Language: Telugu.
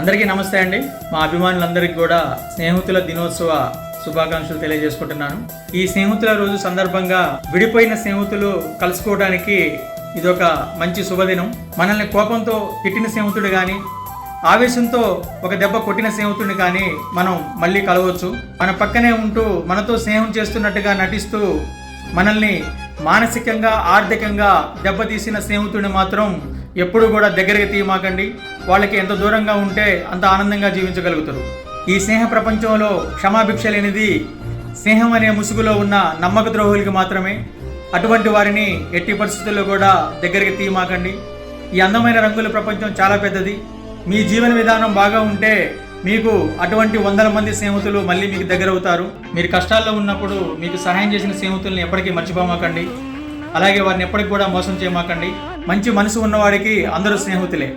అందరికీ నమస్తే అండి. మా అభిమానులందరికీ కూడా స్నేహితుల దినోత్సవ శుభాకాంక్షలు తెలియజేసుకుంటున్నాను. ఈ స్నేహితుల రోజు సందర్భంగా విడిపోయిన స్నేహితులు కలుసుకోవడానికి ఇదొక మంచి శుభదినం. మనల్ని కోపంతో తిట్టిన స్నేహితుడు కానీ ఆవేశంతో ఒక దెబ్బ కొట్టిన స్నేహితుడిని కానీ మనం మళ్ళీ కలవచ్చు. మన పక్కనే ఉంటూ మనతో స్నేహం చేస్తున్నట్టుగా నటిస్తూ మనల్ని మానసికంగా ఆర్థికంగా దెబ్బతీసిన స్నేహితుడిని మాత్రం ఎప్పుడు కూడా దగ్గరికి తీయమాకండి. వాళ్ళకి ఎంత దూరంగా ఉంటే అంత ఆనందంగా జీవించగలుగుతారు. ఈ స్నేహ ప్రపంచంలో క్షమాభిక్ష లేనిది స్నేహం అనే ముసుగులో ఉన్న నమ్మక ద్రోహులకి మాత్రమే. అటువంటి వారిని ఎట్టి పరిస్థితుల్లో కూడా దగ్గరికి తీయమాకండి. ఈ అందమైన రంగుల ప్రపంచం చాలా పెద్దది. మీ జీవన విధానం బాగా ఉంటే మీకు అటువంటి వందల మంది స్నేహితులు మళ్ళీ మీకు దగ్గర అవుతారు మీరు కష్టాల్లో ఉన్నప్పుడు మీకు సహాయం చేసిన స్నేహితుల్ని ఎప్పటికీ మర్చిపోమాకండి. అలాగే వారిని ఎప్పటికి కూడా మోసం చేయమాకండి. మంచి మనసు ఉన్నవాడికి అందరూ స్నేహితులే.